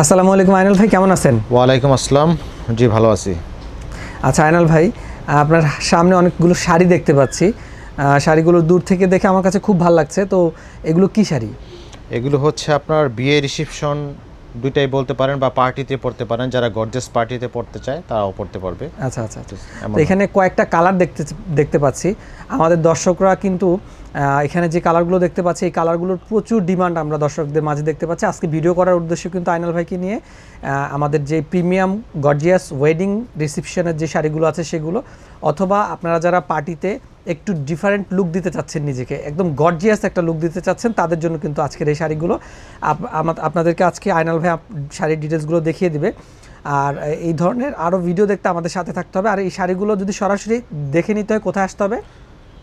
আসসালামু আলাইকুম আইনাল ভাই কেমন আছেন? ওয়ালাইকুম আসসালাম। জি ভালো আছি। আচ্ছা আইনাল ভাই আপনার সামনে অনেকগুলো শাড়ি দেখতে পাচ্ছি। শাড়িগুলো দূর থেকে দেখে আমার কাছে খুব ভালো লাগছে। তো এগুলো কি শাড়ি? এগুলো হচ্ছে আপনার বিয়ে রিসেপশন দুইটাই বলতে পারেন বা পার্টিতে পড়তে পারেন যারা গর্জেস পার্টিতে পড়তে চায় তারাও পড়তে পারবে। আচ্ছা আচ্ছা আচ্ছা। এখানে কয়েকটা কালার দেখতে দেখতে পাচ্ছি। আমাদের দর্শকরা কিন্তু এখানে যে কালারগুলো দেখতে পাচ্ছি এই কালারগুলোর প্রচুর ডিমান্ড আমরা দর্শকদের মাঝে দেখতে পাচ্ছি। আজকে ভিডিও করার উদ্দেশ্য কিন্তু আইনাল ভাইকে নিয়ে আমাদের যে প্রিমিয়াম গর্জিয়াস ওয়েডিং রিসেপশনের যে শাড়িগুলো আছে সেগুলো অথবা আপনারা যারা পার্টিতে একটু ডিফারেন্ট লুক দিতে চাচ্ছেন নিজেকে। একদম গর্জিয়াস একটা লুক দিতে চাচ্ছেন তাদের জন্য কিন্তু আজকের এই শাড়িগুলো। আপ- আপনাদেরকে আজকে আইনাল ভাই শাড়ির ডিটেলসগুলো দেখিয়ে দিবে। আর এই ধরনের আরও ভিডিও দেখতে আমাদের সাথে থাকতে হবে। আর এই শাড়িগুলো যদি সরাসরি দেখে নিতে হয় কোথায় আসতে হবে?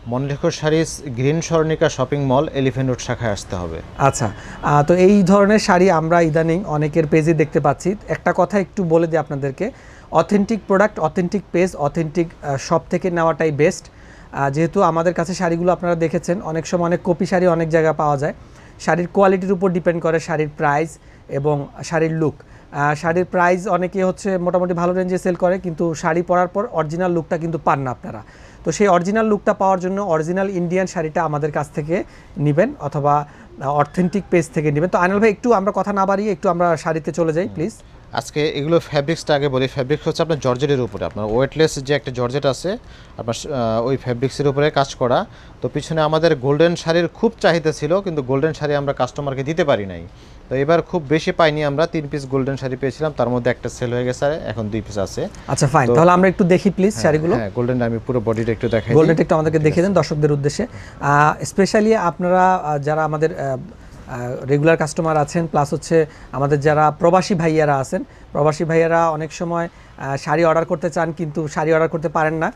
মনলেখর saris green Swarnika shopping mall elephant road শাখায় আসতে হবে। আচ্ছা তো এই ধরনের শাড়ি আমরা ইদানিং অনেকের পেজে দেখতে পাচ্ছি। একটা কথা একটু বলে দিই আপনাদেরকে। Authentic product authentic page authentic shop থেকে নেওয়াটাই বেস্ট যেহেতু আমাদের কাছে শাড়িগুলো আপনারা দেখেছেন, অনেক সময় অনেক কপি শাড়ি অনেক জায়গায় পাওয়া যায়। শাড়ির কোয়ালিটির উপর ডিপেন্ড করে শাড়ির প্রাইস এবং শাড়ির লুক শাড়ির প্রাইস অনেকে হচ্ছে মোটামুটি ভালো রেঞ্জে সেল করে, কিন্তু শাড়ি পরার পর অরিজিনাল লুকটা কিন্তু পান না আপনারা। তো সেই অরিজিনাল লুকটা পাওয়ার জন্য অরিজিনাল ইন্ডিয়ান শাড়িটা আমাদের কাছ থেকে নেবেন অথবা অথেন্টিক পেজ থেকে নেবেন। তো আনিল ভাই, একটু আমরা কথা না বাড়িয়ে একটু আমরা শাড়িতে চলে যাই প্লিজ আজকে এগুলো ফ্যাব্রিক্সটা আগে বলি। ফ্যাব্রিক্স হচ্ছে আপনার জর্জেটের উপরে। আপনার ওয়েটলেস যে একটা জর্জেট আছে আপনার ওই ফ্যাব্রিক্সের উপরে কাজ করা। তো পিছনে আমাদের গোল্ডেন শাড়ির খুব চাহিদা ছিল কিন্তু গোল্ডেন শাড়ি আমরা কাস্টমারকে দিতে পারি নাই। তো এবার খুব বেশি পাইনি আমরা। তিন পিস গোল্ডেন শাড়ি পেয়েছিলাম। তার মধ্যে একটা সেল হয়ে গেছে এখন দুই পিস আছে। আচ্ছা ফাইন তাহলে আমরা একটু দেখি প্লিজ শাড়িগুলো। হ্যাঁ গোল্ডেন আমি পুরো বডিটা একটু দেখাই। গোল্ডেনটা একটু আমাদেরকে দেখিয়ে দেন দর্শকদের উদ্দেশ্যে। স্পেশালি আপনারা যারা আমাদের রেগুলার কাস্টমার আছেন প্লাস হচ্ছে আমাদের যারা প্রবাসী ভাইয়ারা আছেন, প্রবাসী ভাইয়ারা অনেক সময় শাড়ি অর্ডার করতে চান কিন্তু শাড়ি অর্ডার করতে পারেন না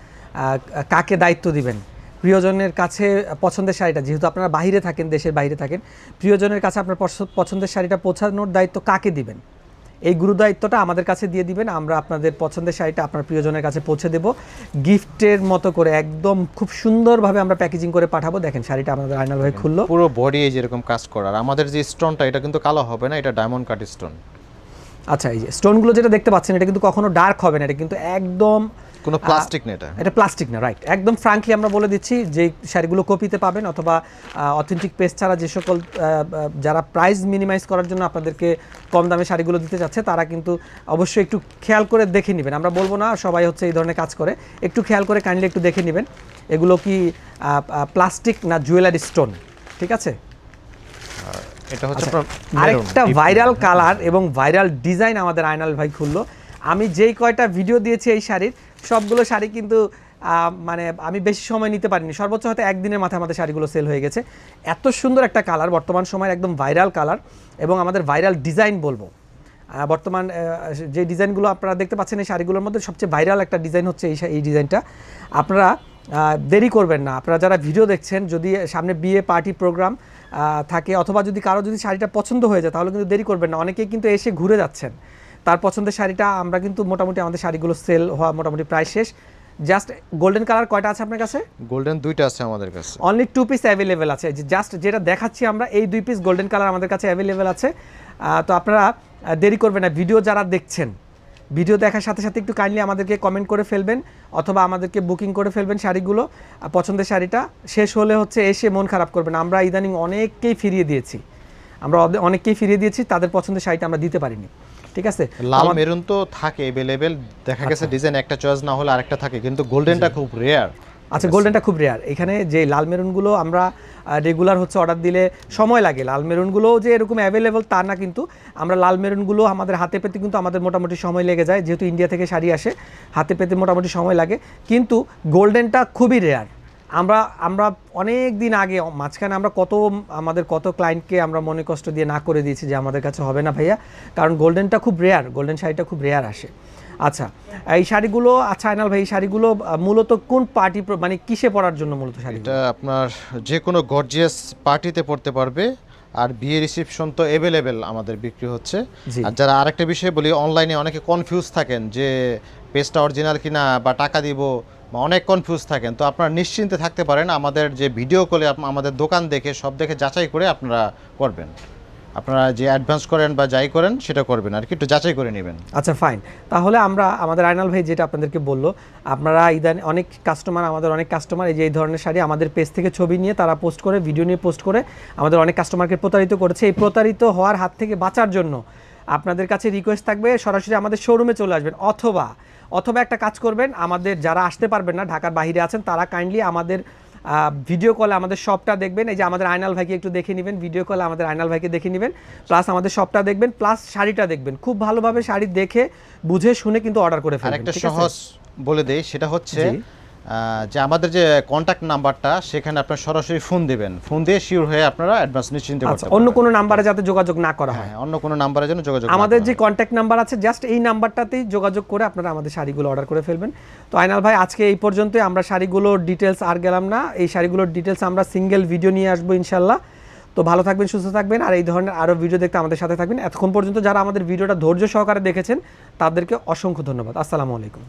কাকে দায়িত্ব দিবেন? প্রিয়জনের কাছে পছন্দের শাড়িটা, যেহেতু আপনারা বাইরে থাকেন, দেশের বাইরে থাকেন, প্রিয়জনের কাছে আপনার পছ- পছন্দের শাড়িটা পৌঁছানোর দায়িত্ব কাকে দিবেন? এই গুরুদায়িত্বটা আমাদের কাছে দিয়ে দিবেন। আমরা আপনাদের পছন্দের শাড়িটা আপনার প্রিয়জনের কাছে পৌঁছে দেব। গিফটের মতো করে একদম খুব সুন্দরভাবে আমরা প্যাকেজিং করে পাঠাবো। দেখেন শাড়িটা আমাদের আয়নাল ভাই খুললো। পুরো বডি এই যেরকম কাজ করার আমাদের যে স্টোনটা এটা কিন্তু কালো হবে না এটা ডায়মন্ড কাট স্টোন আচ্ছা এই যে স্টোনগুলো যেটা দেখতে পাচ্ছেন এটা কিন্তু কখনো ডার্ক হবে না এটা কিন্তু একদম কোনো প্লাস্টিক না এটা। এটা প্লাস্টিক না রাইট একদম ফ্রাঙ্কলি আমরা বলে দিচ্ছি যে শাড়িগুলো কপিতে পাবেন অথবা অথেন্টিক পেজ ছাড়া যে সকল যারা প্রাইস মিনিমাইজ করার জন্য আপনাদেরকে কম দামে শাড়িগুলো দিতে যাচ্ছে তারা কিন্তু অবশ্যই একটু খেয়াল করে দেখে নেবেন। আমরা বলব না সবাই হচ্ছে এই ধরনের কাজ করে। একটু খেয়াল করে কাইন্ডলি একটু দেখে নেবেন। এগুলো কি প্লাস্টিক না জুয়েলারি স্টোন ঠিক আছে? এটা হচ্ছে আচ্ছা, আরেকটা ভাইরাল কালার এবং ভাইরাল ডিজাইন আমাদের আয়নাল ভাই খুললো। আমি যেই কয়টা ভিডিও দিয়েছি এই শাড়ির, সবগুলো শাড়ি কিন্তু মানে আমি বেশি সময় নিতে পারিনি। সর্বোচ্চ হয়তো একদিনের মাথায় আমাদের শাড়িগুলো সেল হয়ে গেছে। এত সুন্দর একটা কালার বর্তমান সময়ের একদম ভাইরাল কালার এবং আমাদের ভাইরাল ডিজাইন বলব। বর্তমান যে ডিজাইনগুলো আপনারা দেখতে পাচ্ছেন এই শাড়িগুলোর মধ্যে সবচেয়ে ভাইরাল একটা ডিজাইন হচ্ছে এই এই ডিজাইনটা আপনারা দেরি করবেন না। আপনারা যারা ভিডিও দেখছেন, যদি সামনে বিয়ে পার্টি প্রোগ্রাম থাকে অথবা যদি কারও যদি শাড়িটা পছন্দ হয়ে যায়, তাহলে কিন্তু দেরি করবেন না। অনেকেই কিন্তু এসে ঘুরে যাচ্ছেন। তার পছন্দের শাড়িটা আমরা কিন্তু মোটামুটি আমাদের শাড়িগুলো সেল হওয়া মোটামুটি প্রায় শেষ। জাস্ট গোল্ডেন কালার কয়টা আছে আপনার কাছে? গোল্ডেন দুইটা আছে আমাদের কাছে। অনলি টু পিস অ্যাভেলেবেল আছে। যে জাস্ট যেটা দেখাচ্ছি আমরা এই দুই পিস গোল্ডেন কালার আমাদের কাছে অ্যাভেলেবেল আছে। তো আপনারা দেরি করবেন না। ভিডিও যারা দেখছেন ভিডিও দেখার সাথে সাথে একটু কাইন্ডলি আমাদেরকে কমেন্ট করে ফেলবেন অথবা আমাদেরকে বুকিং করে ফেলবেন শাড়িগুলো। পছন্দের শাড়িটা শেষ হলে হচ্ছে এসে মন খারাপ করবেন। আমরা ইদানিং অনেককেই ফিরিয়ে দিয়েছি। আমরা অনেককেই ফিরিয়ে দিয়েছি তাদের পছন্দের শাড়িটা আমরা দিতে পারিনি। ঠিক আছে? লাল মেরুন তো থাকে এভেলেবেল দেখা গেছে ডিজাইন একটা চয়েস না হলে আরেকটা থাকে কিন্তু গোল্ডেনটা খুব রেয়ার আচ্ছা গোল্ডেনটা খুব রেয়ার এখানে যে লাল মেরুনগুলো আমরা রেগুলার হচ্ছে অর্ডার দিলে সময় লাগে। লাল মেরুনগুলো যে এরকম অ্যাভেলেবল তা না কিন্তু আমরা লাল মেরুনগুলো আমাদের হাতে পেতে কিন্তু আমাদের মোটামুটি সময় লেগে যায় যেহেতু ইন্ডিয়া থেকে শাড়ি আসে হাতে পেতে মোটামুটি সময় লাগে। কিন্তু গোল্ডেনটা খুবই রেয়ার আমরা আমরা অনেক দিন আগে, মাঝখানে আমরা কত, আমাদের কত ক্লায়েন্টকে আমরা মনে কষ্ট দিয়ে না করে দিয়েছি যে আমাদের কাছে হবে না ভাইয়া। কারণ গোল্ডেনটা খুব রেয়ার গোল্ডেন শাড়িটা খুব রেয়ার আসে। আচ্ছা এই শাড়িগুলো আচ্ছা আইনাল ভাই, এই শাড়িগুলো মূলত কোন পার্টি মানে কিসে পরার জন্য মূলত শাড়ি এটা আপনার যে কোনো গর্জিয়াস পার্টিতে পড়তে পারবে। আর বিয়ে রিসেপশন তো অ্যাভেলেবেল আমাদের বিক্রি হচ্ছে। আর যারা আরেকটা বিষয় বলি অনলাইনে অনেকে কনফিউজ থাকেন যে পেজটা অরিজিনাল কিনা বা টাকা দিব বা অনেক কনফিউজ থাকেন। তো আপনারা নিশ্চিন্তে থাকতে পারেন আমাদের যে ভিডিও কলে আমাদের দোকান দেখে সব দেখে যাচাই করে আপনারা করবেন। আপনারা যে অ্যাডভান্স করেন বা যাই করেন, সেটা করবেন আর কি, একটু যাচাই করে নেবেন। আচ্ছা ফাইন তাহলে আমরা, আমাদের আয়নাল ভাই যেটা আপনাদেরকে বলল, আপনারা ইদান, অনেক কাস্টমার আমাদের অনেক কাস্টমার এই যে এই ধরনের শাড়ি আমাদের পেজ থেকে ছবি নিয়ে তারা পোস্ট করে ভিডিও নিয়ে পোস্ট করে, আমাদের অনেক কাস্টমারকে প্রতারিত করেছে। এই প্রতারিত হওয়ার হাত থেকে বাঁচার জন্য আপনাদের কাছে রিকোয়েস্ট থাকবে, সরাসরি আমাদের শোরুমে চলে আসবেন। অথবা অথবা একটা কাজ করবেন, আমাদের যারা আসতে পারবেন না, ঢাকার বাহিরে আছেন, তারা কাইন্ডলি আমাদের ভিডিও কলে আমাদের শপটা দেখবেন। এই যে আমাদের আয়নাল ভাইকে একটু দেখে নেবেন ভিডিও কলে আমাদের আয়নাল ভাইকে দেখে নেবেন। প্লাস আমাদের শপটা দেখবেন প্লাস শাড়িটা দেখবেন। খুব ভালোভাবে শাড়ি দেখে বুঝে শুনে কিন্তু অর্ডার করে ফেলবেন একটা সহজ বলে দেই সেটা হচ্ছে যে আমাদের যে কন্ট্যাক্ট নাম্বারটা সেখানে আপনার সরাসরি ফোন দিবেন। ফোন দিয়ে শিওর হয়ে আপনারা অ্যাডভান্স নিশ্চিন্তে আচ্ছা করতে অন্য পারবেন। কোনো নাম্বারে যাতে যোগাযোগ না করা হয়? হ্যাঁ অন্য কোনো নাম্বারের জন্য যোগাযোগ আমাদের যে। কন্ট্যাক্ট নাম্বার আছে জাস্ট এই নাম্বারটাতেই যোগাযোগ করে আপনারা আমাদের শাড়িগুলো অর্ডার করে ফেলবেন। তো আইনাল ভাই আজকে এই পর্যন্তই। আমরা শাড়িগুলোর ডিটেলস আর গেলাম না। এই শাড়িগুলোর ডিটেলস আমরা সিঙ্গেল ভিডিও নিয়ে আসব ইনশাল্লাহ। তো ভালো থাকবেন সুস্থ থাকবেন। আর এই ধরনের আরও ভিডিও দেখতে আমাদের সাথে থাকবেন। এতক্ষণ পর্যন্ত যারা আমাদের ভিডিওটা ধৈর্য সহকারে দেখেছেন তাদেরকে অসংখ্য ধন্যবাদ। আসসালামু আলাইকুম।